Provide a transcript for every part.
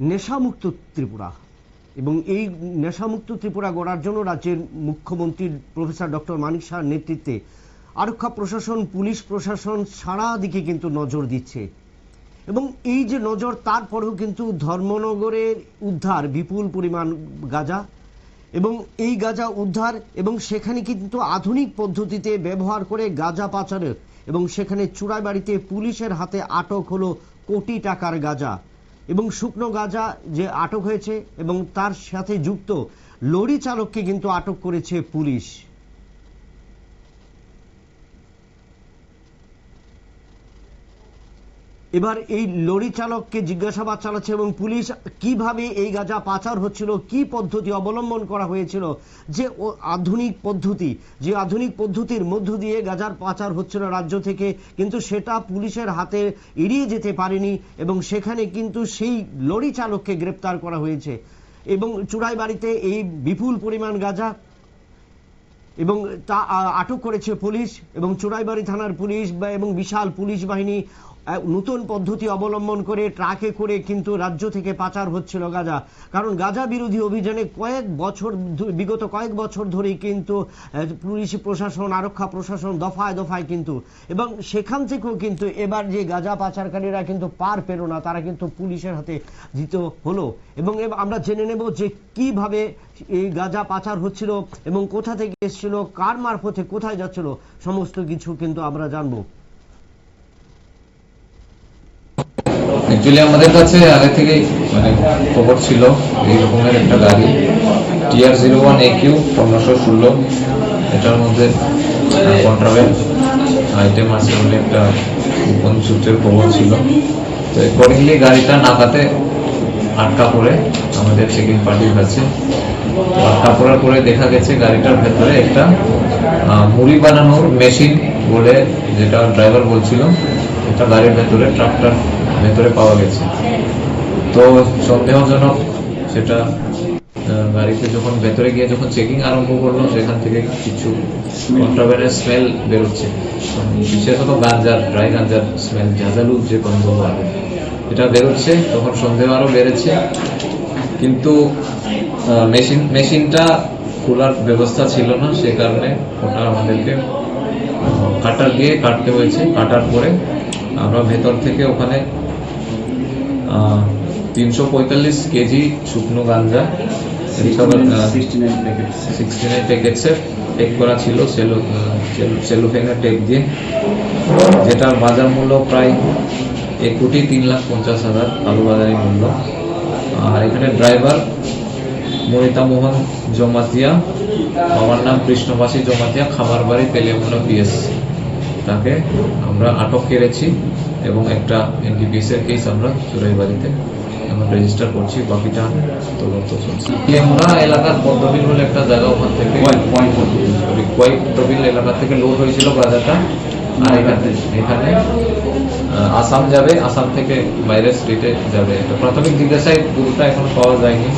নেশামুক্ত ত্রিপুরা। এবং এই নেশামুক্ত ত্রিপুরা গড়ার জন্য রাজ্যের মুখ্যমন্ত্রী প্রফেসর ডক্টর মানিক শাহর নেতৃত্বে আরক্ষা প্রশাসন, পুলিশ প্রশাসন সারা দিকে কিন্তু নজর দিচ্ছে। এবং এই যে নজর তারপরেও কিন্তু ধর্মনগরের উদ্ধার বিপুল পরিমাণ গাঁজা। এবং এই গাজা উদ্ধার এবং সেখানে কিন্তু আধুনিক পদ্ধতিতে ব্যবহার করে গাঁজা পাচারের এবং সেখানে চূড়াই বাড়িতে পুলিশের হাতে আটক হলো কোটি টাকার গাঁজা। এবং শুকনো গাজা যে আটক হয়েছে এবং তার সাথে যুক্ত লরি চালককে কিন্তু আটক করেছে পুলিশ। এবার এই লরি চালককে জিজ্ঞাসাবাদ চালাচ্ছে এবং পুলিশ কীভাবে এই গাঁজা পাচার হচ্ছিল, কি পদ্ধতি অবলম্বন করা হয়েছিল, যে আধুনিক পদ্ধতি, যে আধুনিক পদ্ধতির মধ্য দিয়ে গাঁজার পাচার হচ্ছিল রাজ্য থেকে, কিন্তু সেটা পুলিশের হাতে এড়িয়ে যেতে পারেনি এবং সেখানে কিন্তু সেই লরি চালককে গ্রেপ্তার করা হয়েছে এবং চূড়াই বাড়িতে এই বিপুল পরিমাণ গাঁজা এবং তা আটক করেছে পুলিশ এবং চোরাইবাড়ি থানার পুলিশ বা- এবং বিশাল পুলিশ বাহিনী নতুন পদ্ধতি অবলম্বন করে ট্রাকে করে কিন্তু রাজ্য থেকে পাচার হচ্ছিল গাঁজা। কারণ গাঁজা বিরোধী অভিযানে কয়েক বছর বিগত কয়েক বছর ধরেই কিন্তু পুলিশ প্রশাসন, আরক্ষা প্রশাসন দফায় দফায় কিন্তু, এবং সেখান থেকেও কিন্তু এবার যে গাঁজা পাচারকারীরা কিন্তু পার পেল না, তারা কিন্তু পুলিশের হাতে দিত হলো। এবং, আমরা জেনে নেব যে কীভাবে এই গাঁজা পাচার হচ্ছিল এবং কোথা থেকে এসেছিল, কার মারফতে কোথায় যাচ্ছিল, সমস্ত কিছু কিন্তু আমরা জানব। অ্যাকচুয়ালি আমাদের কাছে আগে থেকেই মানে খবর ছিল, এই রকমের একটা গাড়ি। TR zero one A Q পনেরোশো ষোলো। এটার মধ্যে কন্ট্রাভেল আইটেম আছে বলে একটা গোপন সূত্রের খবর ছিল। তো অ্যাকর্ডিংলি গাড়িটা নাকাতে আটকা পড়ে আমাদের চেকিং পার্টির কাছে। আটকা পড়ার পরে দেখা গেছে গাড়িটার ভেতরে একটা মুড়ি বানানোর মেশিন বলে যেটা ড্রাইভার বলছিল, এটা গাড়ির ভেতরে ট্রাকটার ভেতরে পাওয়া গেছে। তো সন্দেহজনক সেটা গাড়িতে যখন ভেতরে গিয়ে যখন চেকিং আরম্ভ করল, সেখান থেকে কিছু কন্ট্রাভেনের স্মেল বেরোচ্ছে। বিশেষত গাঞ্জার ড্রাই গাঞ্জার স্মেল ঝাঁঝালু যে গন্ধ হয় এটা বেরোচ্ছে, তখন সন্দেহ আরও বেড়েছে। কিন্তু মেশিন, মেশিনটা খোলার ব্যবস্থা ছিল না, সে কারণে ওটা আমাদেরকে কাটার দিয়ে কাটতে হয়েছে। কাটার পরে আমরা ভেতর থেকে ওখানে তিনশো পঁয়তাল্লিশ কেজি শুকনো গাঞ্জা সিক্সটি নাইন প্যাকেটসে টেক করা ছিল সেলো সেলোফেনের টেক দিয়ে যেটার বাজার মূল্য প্রায় এক কোটি তিন লাখ পঞ্চাশ হাজার কালোবাজারি মূল্য। আর এখানে ড্রাইভার মনিতা মোহন জমাতিয়া বাবার নাম কৃষ্ণবাসী জমাতিয়া খামার বাড়ি তেলেমুনা পিএস তাকে আমরা আটক করেছি এবং একটা এনডিপিএস এর কেস আমরা চুরাই বাড়িতে আমরা রেজিস্টার করছি বাকিটা তদন্ত চলছে। তেলেমুনা এলাকার পদ্মবিল বলে একটা জায়গা ওখান থেকে কোয়াইটবিল এলাকা থেকে লোড হয়েছিল বাজারটা আর এখানে এখানে আহ, আসাম যাবে আসাম থেকে বাইরের স্টেটে যাবে। প্রাথমিক জিজ্ঞাসায় পুরোটা এখন পাওয়া যায়নি।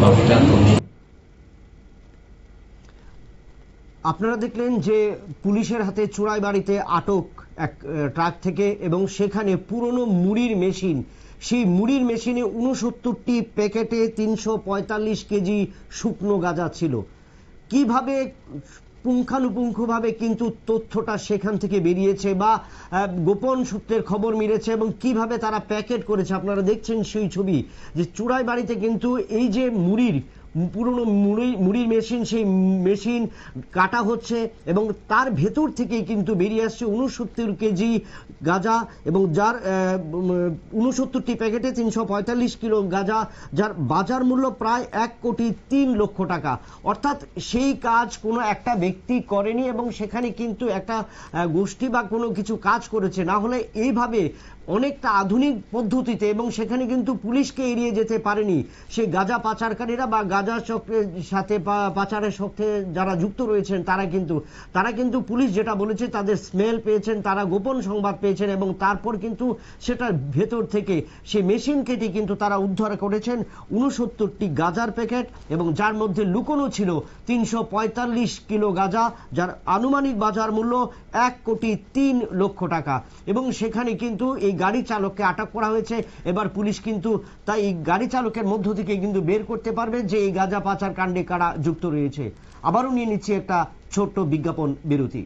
বাকিটা তদন্ত আপনারা দেখলেন যে পুলিশের হাতে চোরাই বাড়িতে আটক এক ট্রাক থেকে এবং সেখানে পুরনো মুড়ির মেশিন। সেই মুড়ির মেশিনে উনসত্তরটি প্যাকেটে তিনশো পঁয়তাল্লিশ কেজি শুকনো গাঁজা ছিল। কীভাবে পুঙ্খানুপুঙ্খভাবে কিন্তু তথ্যটা সেখান থেকে বেরিয়েছে বা গোপন সূত্রের খবর মিলেছে এবং কীভাবে তারা প্যাকেট করেছে, আপনারা দেখছেন সেই ছবি। যে চূড়াই বাড়িতে কিন্তু এই যে মুড়ির পুরনো মুড়ি, মুড়ির মেশিন সেই মেশিন কাটা হচ্ছে এবং তার ভেতর থেকেই কিন্তু বেরিয়ে আসছে উনসত্তর কেজি গাঁজা এবং যার উনসত্তরটি প্যাকেটে তিনশো পঁয়তাল্লিশ কিলো গাঁজা, যার বাজার মূল্য প্রায় এক কোটি তিন লক্ষ টাকা। অর্থাৎ সেই কাজ কোনো একটা ব্যক্তি করেনি এবং সেখানে কিন্তু একটা গোষ্ঠী বা কোনো কিছু কাজ করেছে। না হলে এইভাবে অনেকটা আধুনিক পদ্ধতিতে এবং সেখানে কিন্তু পুলিশকে এড়িয়ে যেতে পারেনি। সে গাঁজা পাচারকারীরা বা গাঁজা চক্রের সাথে পাচারের সাথে যারা যুক্ত রয়েছেন, তারা কিন্তু তারা কিন্তু পুলিশ যেটা বলেছে, তাদের স্মেল পেয়েছেন, তারা গোপন সংবাদ পেয়েছেন এবং তারপর কিন্তু সেটার ভেতর থেকে সেই মেশিন কেটে কিন্তু তারা উদ্ধার করেছেন উনসত্তরটি গাঁজার প্যাকেট এবং যার মধ্যে লুকোনো ছিল তিনশো পঁয়তাল্লিশ কিলো গাঁজা, যার আনুমানিক বাজার মূল্য এক কোটি তিন লক্ষ টাকা। এবং সেখানে কিন্তু এই গাড়ি চালককে আটক করা হয়েছে। এবার পুলিশ কিন্তু তাই গাড়ি চালকের মধ্য থেকে কিন্তু বের করতে পারবে যে এই গাঁজা পাচার কাণ্ডে কারা যুক্ত রয়েছে? আবারও নিয়ে নিচ্ছি একটা ছোট্ট বিজ্ঞাপন বিরতি।